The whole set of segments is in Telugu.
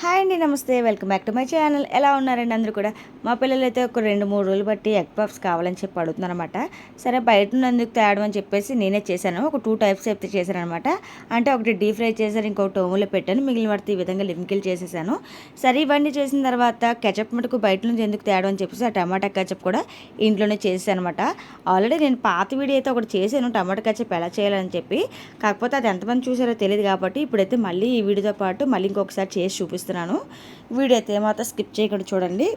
హాయ్ అండి నమస్తే. Welcome back to my channel. ఎలా ఉన్నారండి అందరూ కూడా? మా పిల్లలు అయితే ఒక రెండు మూడు రోజులు బట్టి ఎగ్ పఫ్స్ కావాలని చెప్పి అడుగుతున్నారనమాట సరే బయట నుండి తేడం అని చెప్పేసి నేనే చేశాను. ఒక టూ టైప్స్ అయితే చేశాను అనమాట అంటే ఒకటి డీప్ ఫ్రై చేశాను ఇంకొకటి టోములో పెట్టాను. మిగిలిన వాటి ఈ విధంగా లిమ్కిల్ చేసేసాను. సరే ఇవన్నీ చేసిన తర్వాత కెచప్ మటుకు బయట నుంచి ఎందుకు తేడం అని చెప్పేసి ఆ టమాటా కెచప్ కూడా ఇంట్లోనే చేసేసాను అనమాట ఆల్రెడీ నేను పాత వీడియో అయితే ఒకటి చేశాను. టమాటా కెచప్ ఎలా చేయాలని చెప్పి. కాకపోతే అది ఎంతమంది చూసారో తెలియదు కాబట్టి ఇప్పుడైతే మళ్ళీ ఈ వీడియోతో పాటు మళ్ళీ ఇంకొకసారి చేసి చూపిస్తాను. చూపిస్తున్నాను. వీడియో అయితే ఏమాత్రం స్కిప్ చేయకుండా చూడండి.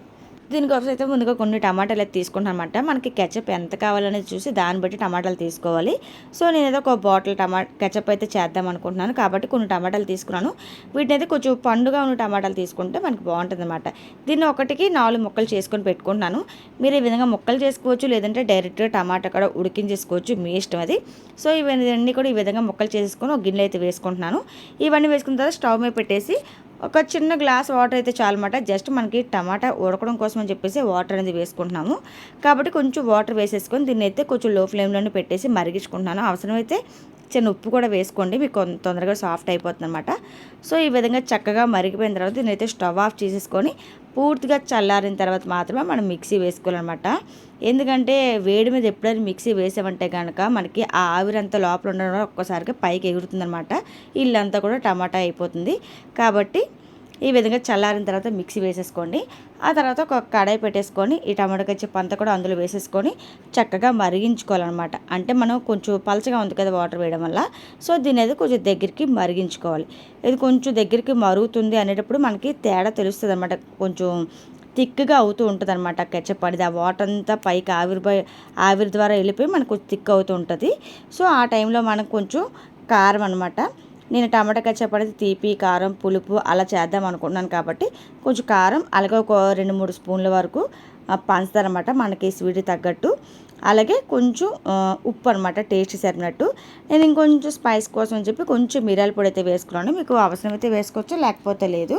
దీనికోసం అయితే ముందుగా కొన్ని టమాటాలు అయితే తీసుకుంటాను అనమాట మనకి కెచప్ ఎంత కావాలనేది చూసి దాన్ని బట్టి టమాటాలు తీసుకోవాలి. సో నేను ఏదో ఒక బాటిల్ టమా కెచప్ అయితే చేద్దాం అనుకుంటున్నాను. కాబట్టి కొన్ని టమాటాలు తీసుకున్నాను. వీటిని అయితే కొంచెం పండుగా ఉన్న టమాటాలు తీసుకుంటే మనకి బాగుంటుంది అనమాట దీన్ని ఒకటికి నాలుగు ముక్కలు చేసుకొని పెట్టుకుంటున్నాను. మీరు ఈ విధంగా ముక్కలు చేసుకోవచ్చు లేదంటే డైరెక్ట్గా టమాటా కూడా ఉడికించేసుకోవచ్చు. మీ ఇష్టం అది. సో ఇవన్నీ కూడా ఈ విధంగా ముక్కలు చేసుకొని ఒక గిన్నె అయితే వేసుకుంటున్నాను. ఇవన్నీ వేసుకున్న తర్వాత స్టవ్ మీద పెట్టేసి ఒక చిన్న గ్లాస్ వాటర్ అయితే చాలన్నమాట. జస్ట్ మనకి టమాటా ఉడకడం కోసం అని చెప్పేసి వాటర్ అనేది వేసుకుంటున్నాము. కాబట్టి కొంచెం వాటర్ వేసేసుకొని దీన్ని అయితే కొంచెం లో ఫ్లేమ్లోనే పెట్టేసి మరిగించుకుంటున్నాను. అవసరమైతే చిన్న ఉప్పు కూడా వేసుకోండి. మీకు తొందరగా సాఫ్ట్ అయిపోతుంది అనమాట సో ఈ విధంగా చక్కగా మరిగిపోయిన తర్వాత దీన్ని స్టవ్ ఆఫ్ చేసేసుకొని పూర్తిగా చల్లారిన తర్వాత మాత్రమే మనం మిక్సీ వేసుకోవాలన్నమాట. ఎందుకంటే వేడి మీద ఎప్పుడైనా మిక్సీ వేసామంటే కనుక మనకి ఆ ఆవిరంతా లోపల ఉండడం ఒక్కసారిగా పైకి ఎగురుతుందనమాట ఇల్లంతా కూడా టమాటా అయిపోతుంది. కాబట్టి ఈ విధంగా చల్లారిన తర్వాత మిక్సీ వేసేసుకోండి. ఆ తర్వాత ఒక కడాయి పెట్టేసుకొని ఈ టమాటా కచ్చిప్ అంతా కూడా అందులో వేసేసుకొని చక్కగా మరిగించుకోవాలన్నమాట. అంటే మనం కొంచెం పలచగా ఉంది కదా వాటర్ వేయడం వల్ల. సో దీని అనేది కొంచెం దగ్గరికి మరిగించుకోవాలి. ఇది కొంచెం దగ్గరికి మరుగుతుంది అనేటప్పుడు మనకి తేడా తెలుస్తుంది అనమాట కొంచెం థిక్గా అవుతూ ఉంటుంది అనమాట కెచప్ అనేది ఆ వాటర్ అంతా పైకి ఆవిరిపోయి ఆవిరి ద్వారా వెళ్ళిపోయి మనకు థిక్ అవుతూ ఉంటుంది. సో ఆ టైంలో మనకు కొంచెం కారం అనమాట నేను టమాటా కచ్చప్ అనేది తీపి కారం పులుపు అలా చేద్దాం అనుకుంటున్నాను కాబట్టి కొంచెం కారం అలాగే ఒక రెండు మూడు స్పూన్ల వరకు పంచుతారు అనమాట మనకి స్వీట్ తగ్గట్టు. అలాగే కొంచెం ఉప్పు అనమాట టేస్ట్ సరినట్టు నేను ఇంకొంచెం స్పైస్ కోసం అని చెప్పి కొంచెం మిరియాల పొడి అయితే వేసుకున్నాను. మీకు అవసరమైతే వేసుకోవచ్చు లేకపోతే లేదు.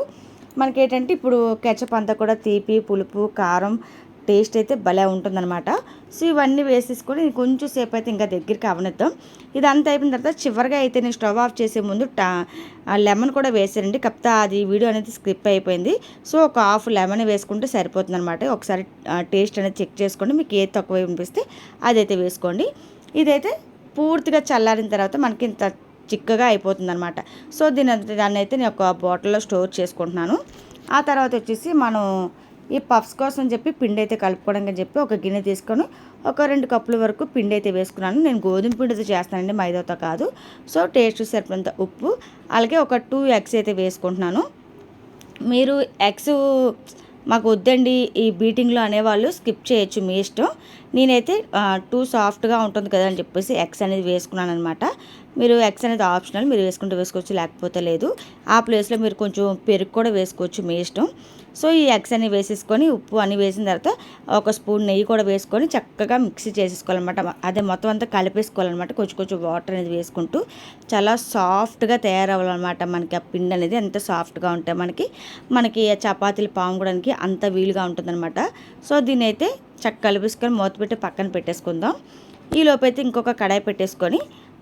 మనకి ఏంటంటే ఇప్పుడు కెచప్ అంతా కూడా తీపి పులుపు కారం టేస్ట్ అయితే భలే ఉంటుందన్నమాట. సో ఇవన్నీ వేసేసుకొని కొంచెం సేపు అయితే ఇంకా దగ్గరికి అవనిద్దాం. ఇదంతా అయిపోయిన తర్వాత చివరిగా అయితే నేను స్టవ్ ఆఫ్ చేసే ముందు టా లెమన్ కూడా వేసానండి కప్తా అది వీడియో అనేది స్క్రిప్ అయిపోయింది. సో ఒక హాఫ్ లెమన్ వేసుకుంటే సరిపోతుంది అనమాట ఒకసారి టేస్ట్ అనేది చెక్ చేసుకోండి. మీకు ఏది తక్కువ అనిపిస్తే అదైతే వేసుకోండి. ఇదైతే పూర్తిగా చల్లారిన తర్వాత మనకి ఇంత చిక్కగా అయిపోతుంది అనమాట సో దీని దాన్ని అయితే నేను ఒక బాటిల్లో స్టోర్ చేసుకుంటున్నాను. ఆ తర్వాత వచ్చేసి మనం ఈ పఫ్స్ కోసం చెప్పి పిండి అయితే కలుపుకోవడానికి చెప్పి ఒక గిన్నె తీసుకొని ఒక రెండు కప్పుల వరకు పిండి అయితే వేసుకున్నాను. నేను గోధుమ పిండితో చేస్తానండి మైదాతో కాదు. సో టేస్ట్ సరిపడంత ఉప్పు అలాగే ఒక టూ ఎగ్స్ అయితే వేసుకుంటున్నాను. మీరు ఎగ్స్ మాకు వద్దండి ఈ బీటింగ్లో అనేవాళ్ళు స్కిప్ చేయొచ్చు మీ ఇష్టం. నేనైతే టూ సాఫ్ట్గా ఉంటుంది కదా అని చెప్పేసి ఎగ్స్ అనేది వేసుకున్నాను అనమాట మీరు ఎగ్స్ అనేది ఆప్షనల్ మీరు వేసుకుంటే వేసుకోవచ్చు లేకపోతే లేదు. ఆ ప్లేస్లో మీరు కొంచెం పెరుగు కూడా వేసుకోవచ్చు మీ ఇష్టం. సో ఈ ఎగ్స్ అన్ని వేసేసుకొని ఉప్పు అన్ని వేసిన తర్వాత ఒక స్పూన్ నెయ్యి కూడా వేసుకొని చక్కగా మిక్సీ చేసేసుకోవాలన్నమాట. అదే మొత్తం అంతా కలిపేసుకోవాలన్నమాట. కొంచెం కొంచెం వాటర్ అనేది వేసుకుంటూ చాలా సాఫ్ట్గా తయారవ్వాలన్నమాట మనకి. ఆ పిండి అనేది ఎంత సాఫ్ట్గా ఉంటే మనకి. మనకి చపాతీలు పాముకోవడానికి అంత వీలుగా ఉంటుందన్నమాట. సో దీని అయితే చక్క కలిపేసుకొని మూత పెట్టి పక్కన పెట్టేసుకుందాం. ఈ లోపైతే ఇంకొక కడాయి పెట్టేసుకొని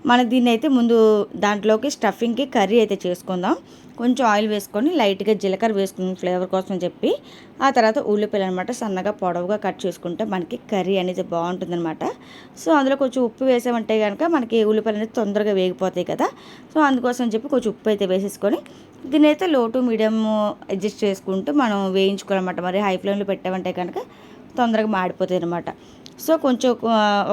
మన దీన్ని అయితే ముందు దాంట్లోకి స్టఫింగ్కి కర్రీ అయితే చేసుకుందాం. కొంచెం ఆయిల్ వేసుకొని లైట్గా జీలకర్ర వేసుకుని ఫ్లేవర్ కోసం చెప్పి ఆ తర్వాత ఉల్లిపాయలు అనమాట సన్నగా పొడవుగా కట్ చేసుకుంటే మనకి కర్రీ అనేది బాగుంటుందన్నమాట. సో అందులో కొంచెం ఉప్పు వేసామంటే కనుక మనకి ఉల్లిపాయలు అనేది తొందరగా వేగిపోతాయి కదా. సో అందుకోసం చెప్పి కొంచెం ఉప్పు అయితే వేసేసుకొని దీని అయితే లో టు మీడియం అడ్జస్ట్ చేసుకుంటూ మనం వేయించుకోవాలన్నమాట. మరి హై ఫ్లేమ్లో పెట్టామంటే కనుక తొందరగా మాడిపోతాయి అనమాట సో కొంచెం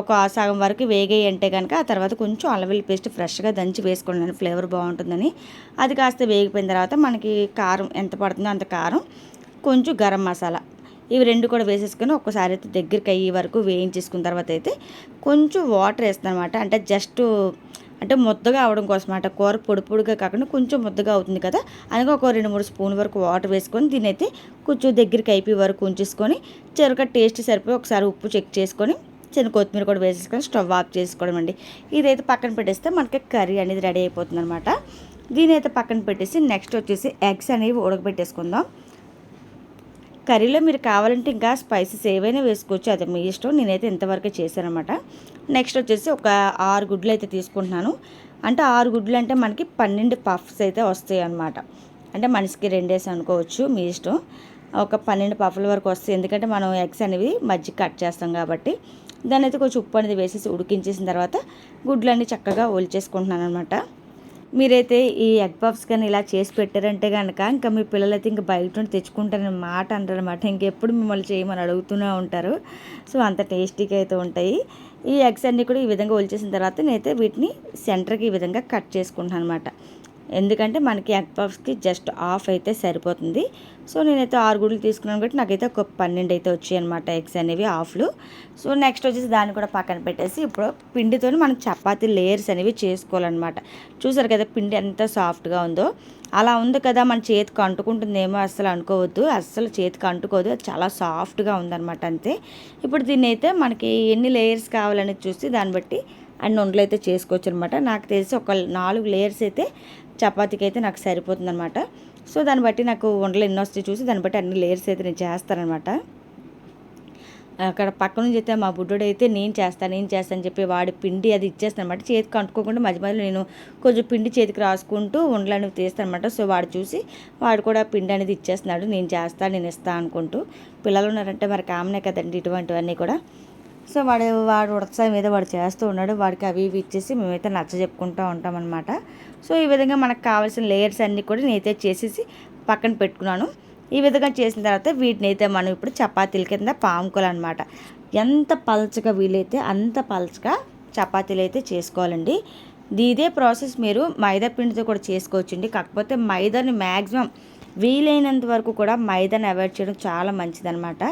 ఒక సగం వరకు వేగాయి అంటే కనుక ఆ తర్వాత కొంచెం అలవెల్లి పేస్ట్ ఫ్రెష్గా దంచి వేసుకోండి. ఫ్లేవర్ బాగుంటుందని. అది కాస్త వేగిపోయిన తర్వాత మనకి కారం ఎంత పడుతుందో అంత కారం కొంచెం గరం మసాలా. ఇవి రెండు కూడా వేసేసుకొని ఒక్కసారి అయితే దగ్గరికి అయ్యే వరకు వేయించేసుకున్న తర్వాత అయితే కొంచెం వాటర్ వేస్తాను అనమాట అంటే జస్ట్ అంటే ముద్దగా అవడం కోసం అట. కూర పొడి పొడిగా కాకుండా కొంచెం ముద్దగా అవుతుంది కదా. అందుకే ఒక రెండు మూడు స్పూన్ వరకు వాటర్ వేసుకొని దీని అయితే కొంచెం దగ్గరికి అయిపోయి వరకు ఉంచేసుకొని చెరుక టేస్ట్ సరిపోయి ఒకసారి ఉప్పు చెక్ చేసుకొని చిన్న కొత్తిమీర కూడా వేసేసుకొని స్టవ్ ఆఫ్ చేసుకోవడం అండి. ఇదైతే పక్కన పెట్టేస్తే మనకి కర్రీ అనేది రెడీ అయిపోతుంది అనమాట దీని అయితే పక్కన పెట్టేసి నెక్స్ట్ వచ్చేసి ఎగ్స్ అనేవి ఉడకబెట్టేసుకుందాం. కర్రీలో మీరు కావాలంటే ఇంకా స్పైసెస్ ఏవైనా వేసుకోవచ్చు. అది మీ ఇష్టం. నేనైతే ఇంతవరకు చేశానమాట నెక్స్ట్ వచ్చేసి ఒక ఆరు గుడ్లు అయితే తీసుకుంటున్నాను. అంటే ఆరు గుడ్లు అంటే మనకి పన్నెండు పఫ్స్ అయితే వస్తాయి అన్నమాట అంటే మనిషికి రెండేసి అనుకోవచ్చు మీ ఇష్టం. ఒక పన్నెండు పఫ్ల వరకు వస్తాయి. ఎందుకంటే మనం ఎగ్స్ అనేవి మజ్జిగ కట్ చేస్తాం కాబట్టి. దాన్ని అయితే కొంచెం ఉప్పు అనేది వేసేసి ఉడికించేసిన తర్వాత గుడ్లన్నీ చక్కగా ఒలిచేసుకుంటున్నాను అనమాట మీరైతే ఈ ఎగ్ పఫ్స్ కానీ ఇలా చేసి పెట్టారంటే కనుక ఇంకా మీ పిల్లలైతే ఇంకా బయట నుండి తెచ్చుకుంటారని మాట అంటారనమాట ఇంకెప్పుడు మిమ్మల్ని చేయమని అడుగుతూనే ఉంటారు. సో అంత టేస్టీగా అయితే ఉంటాయి. ఈ ఎగ్స్ అన్నీ కూడా ఈ విధంగా ఒలిచేసిన తర్వాత నేనైతే వీటిని సెంటర్కి ఈ విధంగా కట్ చేసుకుంటాను అనమాట ఎందుకంటే మనకి ఎగ్ పఫ్స్కి జస్ట్ ఆఫ్ అయితే సరిపోతుంది. సో నేనైతే ఆరు గుడ్లు తీసుకున్నాను కాబట్టి నాకైతే ఒక పన్నెండు అయితే వచ్చాయి అనమాట ఎగ్స్ అనేవి ఆఫ్లు. సో నెక్స్ట్ వచ్చేసి దాన్ని కూడా పక్కన పెట్టేసి ఇప్పుడు పిండితో మనం చపాతీ లేయర్స్ అనేవి చేసుకోవాలన్నమాట. చూసారు కదా పిండి ఎంత సాఫ్ట్గా ఉందో. అలా ఉంది కదా మన చేతికి అంటుకుంటుందేమో అస్సలు అనుకోవద్దు. అస్సలు చేతికి అంటుకోదు. చాలా సాఫ్ట్గా ఉందన్నమాట అంతే. ఇప్పుడు దీన్ని అయితే మనకి ఎన్ని లేయర్స్ కావాలని చూసి దాన్ని బట్టి అన్ని ఉండలు అయితే చేసుకోవచ్చు అనమాట నాకు తెలిసి ఒక నాలుగు లేయర్స్ అయితే చపాతీకి అయితే నాకు సరిపోతుంది అనమాట సో దాన్ని బట్టి నాకు వంటలు ఎన్నో వస్తాయి చూసి దాన్ని బట్టి అన్ని లేయర్స్ అయితే నేను చేస్తానమాట అక్కడ పక్క నుంచి అయితే మా బుడ్డోడు అయితే నేను చేస్తాను నేను చేస్తాను చెప్పి వాడి పిండి అది ఇచ్చేస్తాను అనమాట చేతికి అంటుకోకుండా మధ్య మధ్యలో నేను కొంచెం పిండి చేతికి రాసుకుంటూ ఉండలు అనేవి తీస్తాను అనమాట సో వాడు చూసి వాడు కూడా పిండి అనేది ఇచ్చేస్తున్నాడు నేను చేస్తాను నేను ఇస్తాను అనుకుంటూ. పిల్లలు ఉన్నారంటే మరి కామనే కదండి ఇటువంటివన్నీ కూడా. సో వాడు వాడు ఉడతసాయి మీద వాడు చేస్తూ ఉన్నాడు. వాడికి అవి ఇవి ఇచ్చేసి మేమైతే నచ్చ చెప్పుకుంటూ ఉంటామన్నమాట. సో ఈ విధంగా మనకు కావాల్సిన లేయర్స్ అన్నీ కూడా నేనైతే చేసేసి పక్కన పెట్టుకున్నాను. ఈ విధంగా చేసిన తర్వాత వీటిని అయితే మనం ఇప్పుడు చపాతీల కింద పాముకోవాలన్నమాట ఎంత పలచగా వీలైతే అంత పలచగా చపాతీలు అయితే చేసుకోవాలండి. ఇదే ప్రాసెస్ మీరు మైదా పిండితో కూడా చేసుకోవచ్చండి. కాకపోతే మైదాని మ్యాక్సిమం వీలైనంత వరకు కూడా మైదాని అవాయిడ్ చేయడం చాలా మంచిదనమాట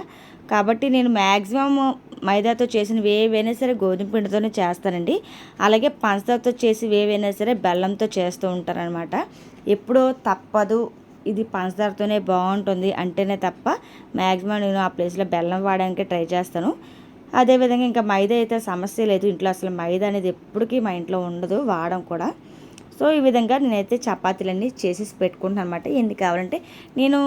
కాబట్టి నేను మ్యాక్సిమం మైదాతో చేసినవి ఏవైనా సరే గోధుమ పిండితోనే చేస్తానండి. అలాగే పంచదారతో చేసి ఏవైనా సరే బెల్లంతో చేస్తూ ఉంటారనమాట ఎప్పుడో తప్పదు. ఇది పంచదారతోనే బాగుంటుంది అంటేనే తప్ప మ్యాక్సిమం నేను ఆ ప్లేస్లో బెల్లం వాడడానికి ట్రై చేస్తాను. అదేవిధంగా ఇంకా మైదా అయితే సమస్య లేదు. ఇంట్లో అసలు మైదా అనేది ఎప్పటికీ మా ఇంట్లో ఉండదు వాడడం కూడా. సో ఈ విధంగా నేనైతే చపాతీలన్నీ చేసేసి పెట్టుకుంటాను అనమాట ఎన్ని కావాలంటే నేను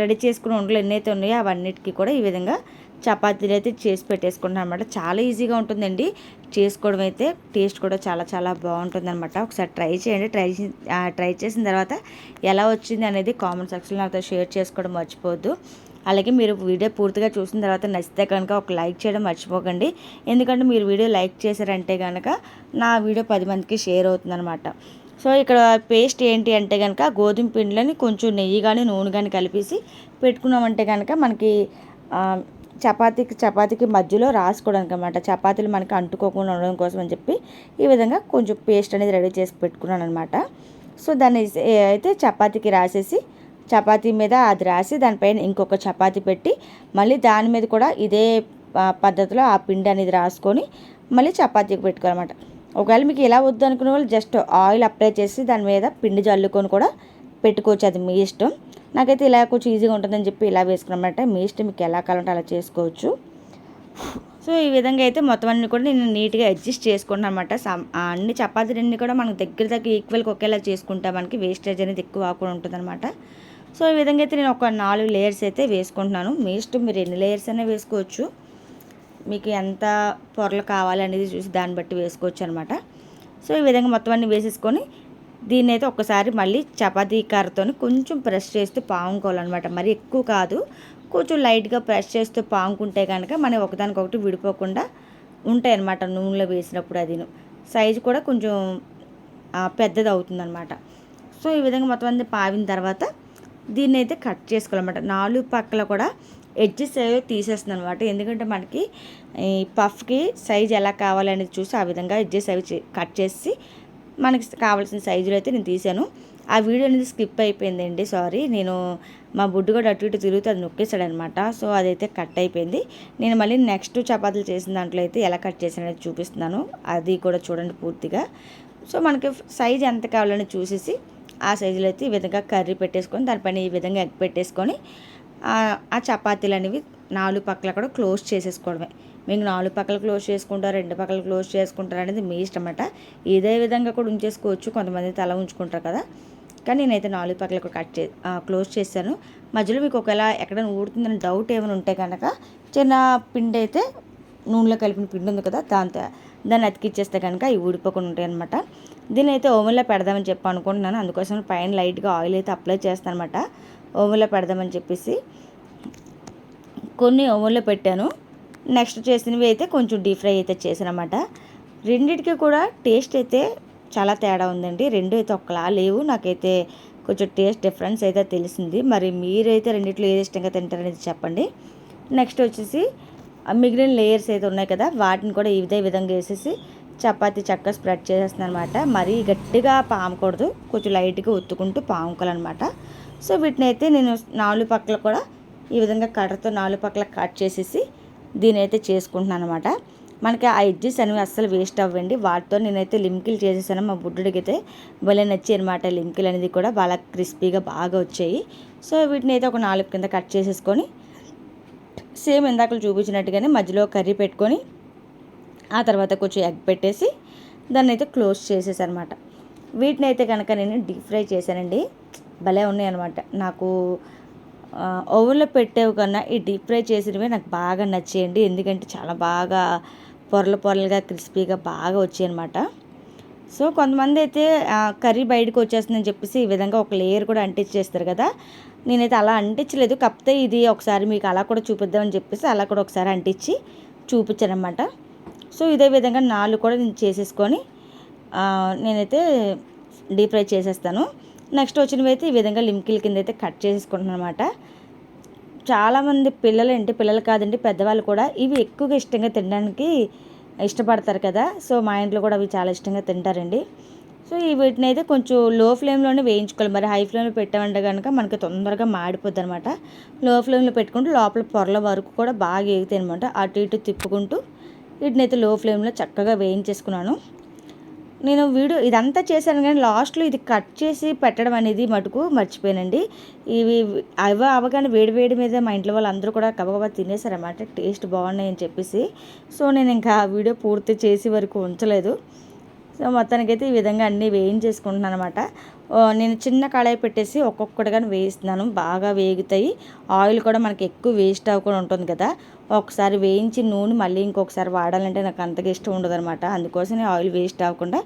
రెడీ చేసుకున్న వంటలు ఎన్నైతే ఉన్నాయో అవన్నిటికీ కూడా ఈ విధంగా చపాతీలు అయితే చేసి పెట్టేసుకుంటాను అనమాట చాలా ఈజీగా ఉంటుందండి. చేసుకోవడం అయితే టేస్ట్ కూడా చాలా చాలా బాగుంటుంది అనమాట ఒకసారి ట్రై చేయండి. ట్రై ట్రై చేసిన తర్వాత ఎలా వచ్చింది అనేది కామెంట్ సెక్షన్లో నాతో షేర్ చేసుకోవడం మర్చిపోవద్దు. అలాగే మీరు వీడియో పూర్తిగా చూసిన తర్వాత నచ్చితే కనుక ఒక లైక్ చేయడం మర్చిపోకండి. ఎందుకంటే మీరు వీడియో లైక్ చేశారంటే కనుక నా వీడియో పది మందికి షేర్ అవుతుందన్నమాట. సో ఇక్కడ పేస్ట్ ఏంటి అంటే కనుక గోధుమ పిండిలని కొంచెం నెయ్యి కానీ నూనె కానీ కలిపేసి పెట్టుకున్నామంటే కనుక మనకి చపాతీకి చపాతీకి మధ్యలో రాసుకోవడానికి అనమాట చపాతీలు మనకి అంటుకోకుండా ఉండడం కోసం అని చెప్పి ఈ విధంగా కొంచెం పేస్ట్ అనేది రెడీ చేసి పెట్టుకున్నాను అనమాట సో దాన్ని అయితే చపాతీకి రాసేసి చపాతీ మీద అది రాసి దానిపైన ఇంకొక చపాతీ పెట్టి మళ్ళీ దాని మీద కూడా ఇదే పద్ధతిలో ఆ పిండి అనేది రాసుకొని మళ్ళీ చపాతీకి పెట్టుకోవాలన్నమాట. ఒకవేళ మీకు ఇలా వద్దు అనుకునే వాళ్ళు జస్ట్ ఆయిల్ అప్లై చేసి దాని మీద పిండి జల్లుకొని కూడా పెట్టుకోవచ్చు. అది మీ ఇష్టం. నాకైతే ఇలా కొంచెం ఈజీగా ఉంటుందని చెప్పి ఇలా వేసుకున్నామంటే మీ ఇష్టం. మీకు ఎలా కావాలంటే అలా చేసుకోవచ్చు. సో ఈ విధంగా అయితే మొత్తం అన్ని కూడా నేను నీట్గా అడ్జస్ట్ చేసుకుంటాను అనమాట అన్ని చపాతీలన్నీ కూడా మనకు దగ్గర దగ్గర ఈక్వల్గా ఒకేలా చేసుకుంటా మనకి వేస్టేజ్ అనేది ఎక్కువ కాకుండా ఉంటుందన్నమాట. సో ఈ విధంగా అయితే నేను ఒక నాలుగు లేయర్స్ అయితే వేసుకుంటున్నాను. మీ ఇష్టం మీరు ఎన్ని లేయర్స్ అయినా వేసుకోవచ్చు. మీకు ఎంత పొరలు కావాలి అనేది చూసి దాన్ని బట్టి వేసుకోవచ్చు అనమాట సో ఈ విధంగా మొత్తం అన్ని వేసేసుకొని దీన్ని అయితే ఒక్కసారి మళ్ళీ చపాతీ కర్రతో కొంచెం ప్రెస్ చేస్తూ పాముకోవాలన్నమాట మరి ఎక్కువ కాదు. కొంచెం లైట్గా ప్రెస్ చేస్తూ పాముకుంటే కనుక మనం ఒకదానికొకటి విడిపోకుండా ఉంటాయి అన్నమాట నూనెలో వేసినప్పుడు అది సైజు కూడా కొంచెం పెద్దది అవుతుందన్నమాట సో ఈ విధంగా మొత్తం అన్ని పావిన తర్వాత దీన్ని అయితే కట్ చేసుకోవాలన్నమాట నాలుగు పక్కల కూడా ఎడ్జెస్ ఏవో తీసేస్తుంది అనమాట ఎందుకంటే మనకి ఈ పఫ్కి సైజ్ ఎలా కావాలనేది చూసి ఆ విధంగా ఎడ్జెస్ అవి కట్ చేసి మనకి కావాల్సిన సైజులో అయితే నేను తీసాను ఆ వీడియో అనేది స్కిప్ అయిపోయిందండి సారీ. నేను మా బుడ్డు కూడా అటు ఇటు తిరుగుతూ అది నొక్కేసాడనమాట సో అదైతే కట్ అయిపోయింది. నేను మళ్ళీ నెక్స్ట్ చపాతీలు చేసిన దాంట్లో అయితే ఎలా కట్ చేసానో చూపిస్తున్నాను. అది కూడా చూడండి పూర్తిగా. సో మనకి సైజ్ ఎంత కావాలని చూసేసి ఆ సైజులో అయితే ఈ విధంగా కర్రీ పెట్టేసుకొని దానిపైన ఈ విధంగా ఎగ్ పెట్టేసుకొని ఆ చపాతీలు అనేవి నాలుగు పక్కల కూడా క్లోజ్ చేసేసుకోవడమే. మీకు నాలుగు పక్కలు క్లోజ్ చేసుకుంటారు రెండు పక్కలు క్లోజ్ చేసుకుంటారు అనేది మీ ఇష్టం అన్నమాట ఇదే విధంగా కూడా ఉంచేసుకోవచ్చు. కొంతమంది తల ఉంచుకుంటారు కదా. కానీ నేనైతే నాలుగు పక్కలకు కట్ చే క్లోజ్ చేశాను. మధ్యలో మీకు ఒకవేళ ఎక్కడైనా ఊడుతుందని డౌట్ ఏమైనా ఉంటే కనుక చిన్న పిండి అయితే నూనెలో కలిపిన పిండి ఉంది కదా దాంతో దాన్ని అతికిచ్చేస్తే కనుక ఇవి ఊడిపోకుండా ఉంటాయి అనమాట దీని అయితే ఓవెన్లో పెడదామని చెప్పి అనుకుంటున్నాను. అందుకోసం పైన లైట్గా ఆయిల్ అయితే అప్లై చేస్తాను అనమాట ఓవెన్లో పెడదామని చెప్పేసి కొన్ని ఓవెన్లో పెట్టాను. నెక్స్ట్ చేసినవి అయితే కొంచెం డీప్ ఫ్రై అయితే చేశానమాట రెండిటికి కూడా టేస్ట్ అయితే చాలా తేడా ఉందండి. రెండు అయితే ఒకలా లేవు. నాకైతే కొంచెం టేస్ట్ డిఫరెన్స్ అయితే తెలిసింది. మరి మీరైతే రెండిట్లో ఏది ఇష్టంగా తింటారనేది చెప్పండి. నెక్స్ట్ వచ్చేసి మిగిలిన లేయర్స్ అయితే ఉన్నాయి కదా వాటిని కూడా ఇదే విధంగా వేసేసి చపాతీ చక్క స్ప్రెడ్ చేసేస్తున్నాను అనమాట మరీ గట్టిగా పామకూడదు. కొంచెం లైట్గా ఒత్తుకుంటూ పాముకోవాలన్నమాట సో వీటిని అయితే నేను నాలుగు పక్కల కూడా ఈ విధంగా కట్టర్తో నాలుగు పక్కల కట్ చేసేసి దీని అయితే చేసుకుంటున్నాను అనమాట మనకి ఆ ఎడ్జెస్ అనేవి అస్సలు వేస్ట్ అవ్వండి. వాటితో నేనైతే లింకిల్ చేసేసాను. మా బుడ్డుడికి అయితే భలే నచ్చి అనమాట లింకిల్ అనేది కూడా. బాగా క్రిస్పీగా బాగా వచ్చాయి. సో వీటిని అయితే ఒక నాలుగు కింద కట్ చేసేసుకొని సేమ్ ఇందాకలు చూపించినట్టుగానే మధ్యలో కర్రీ పెట్టుకొని ఆ తర్వాత కొంచెం ఎగ్ పెట్టేసి దాన్ని అయితే క్లోజ్ చేసేసనమాట వీటిని అయితే కనుక నేను డీప్ ఫ్రై చేశానండి. భలే ఉన్నాయి అనమాట నాకు ఓవెన్లో పెట్టేవి కన్నా ఈ డీప్ ఫ్రై చేసినవి నాకు బాగా నచ్చేయండి. ఎందుకంటే చాలా బాగా పొరలు పొరలుగా క్రిస్పీగా బాగా వచ్చాయి అనమాట సో కొంతమంది అయితే కర్రీ బయటకు వచ్చేస్తుందని చెప్పేసి ఈ విధంగా ఒక లేయర్ కూడా అంటించేస్తారు కదా. నేనైతే అలా అంటించలేదు. కాకపోతే ఇది ఒకసారి మీకు అలా కూడా చూపిద్దామని చెప్పేసి అలా కూడా ఒకసారి అంటించి చూపించానమాట అనమాట సో ఇదే విధంగా నాలుగు కూడా నేను చేసేసుకొని నేనైతే డీప్ ఫ్రై చేసేస్తాను. నెక్స్ట్ వచ్చినవి అయితే ఈ విధంగా లిమ్కిల్ కింద అయితే కట్ చేసుకుంటున్నాను అనమాట చాలామంది పిల్లలు ఏంటి పిల్లలు కాదండి పెద్దవాళ్ళు కూడా ఇవి ఎక్కువగా ఇష్టంగా తినడానికి ఇష్టపడతారు కదా. సో మా ఇంట్లో కూడా అవి చాలా ఇష్టంగా తింటారండి. సో ఈ వీటిని అయితే కొంచెం లో ఫ్లేమ్లోనే వేయించుకోవాలి. మరి హై ఫ్లేమ్లో పెట్టామంటే కనుక మనకి తొందరగా మాడిపోద్ది అనమాట లో ఫ్లేమ్లో పెట్టుకుంటూ లోపల పొరల వరకు కూడా బాగా ఎగుతాయి అనమాట అటు ఇటు తిప్పుకుంటూ వీటిని అయితే లో ఫ్లేమ్లో చక్కగా వేయించేసుకున్నాను. నేను వీడియో ఇదంతా చేశాను కానీ లాస్ట్లో ఇది కట్ చేసి పెట్టడం అనేది మటుకు మర్చిపోయానండి. ఇవి అవ అవగానే వేడి వేడి మీద మా ఇంట్లో వాళ్ళందరూ కూడా కబగబా తినేసారన్నమాట టేస్ట్ బాగున్నాయి అని చెప్పేసి. సో నేను ఇంకా వీడియో పూర్తి చేసి వరకు ఉంచలేదు. సో మొత్తానికైతే ఈ విధంగా అన్నీ వేయించేసుకుంటున్నాను అనమాట నేను చిన్న కళాయి పెట్టేసి ఒక్కొక్కటిగా వేయిస్తున్నాను. బాగా వేగుతాయి. ఆయిల్ కూడా మనకి ఎక్కువ వేస్ట్ అవ్వకుండా ఉంటుంది కదా. ఒకసారి వేయించి నూనె మళ్ళీ ఇంకొకసారి వాడాలంటే నాకు అంతగా ఇష్టం ఉండదు అనమాట అందుకోసం ఆయిల్ వేస్ట్ అవ్వకుండా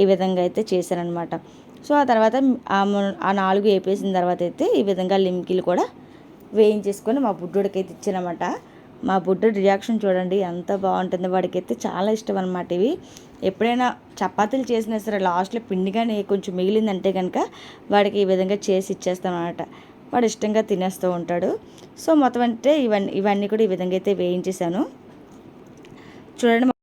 ఈ విధంగా అయితే చేశానమాట సో ఆ తర్వాత ఆ నాలుగు వేపేసిన తర్వాత అయితే ఈ విధంగా లిమ్కిలు కూడా వేయించేసుకొని మా బుడ్డోడికి అయితే ఇచ్చానమాట మా బుడ్డ రియాక్షన్ చూడండి ఎంత బాగుంటుంది. వాడికైతే చాలా ఇష్టం అనమాట ఇవి. ఎప్పుడైనా చపాతీలు చేసినా సరే లాస్ట్లో పిండి కానీ కొంచెం మిగిలిందంటే కనుక వాడికి ఈ విధంగా చేసి ఇచ్చేస్తాం అనమాట వాడు ఇష్టంగా తినేస్తూ ఉంటాడు. సో మొత్తం అంటే ఇవన్నీ ఇవన్నీ కూడా ఈ విధంగా అయితే వేయించేసాను చూడండి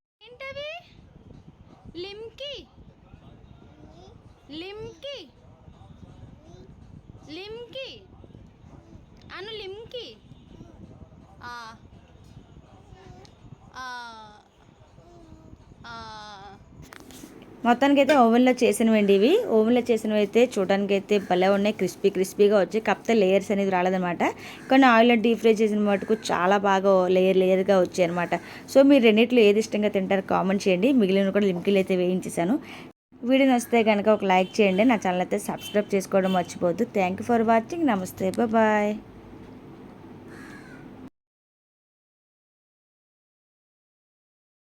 మొత్తానికి అయితే ఓవెన్లో చేసినవండి ఇవి ఓవెన్లో చేసినవి అయితే చూడడానికి అయితే భలే ఉన్నాయి. క్రిస్పీ క్రిస్పీగా వచ్చి కాకపోతే లేయర్స్ అనేది రాలేదనమాట కానీ ఆయిల్లో డీప్ ఫ్రై చేసిన మటుకు చాలా బాగా లేయర్ లేయర్గా వచ్చాయి అనమాట సో మీరు రెండింటిలో ఏది ఇష్టంగా తింటారో కామెంట్ చేయండి. మిగిలిన కూడా లింకిలు అయితే వేయించేసాను వీడియో నొస్తే కనుక ఒక లైక్ చేయండి. నా ఛానల్ అయితే సబ్స్క్రైబ్ చేసుకోవడం మర్చిపోద్దు థ్యాంక్ యూ ఫర్ వాచింగ్. నమస్తే. బాయ్.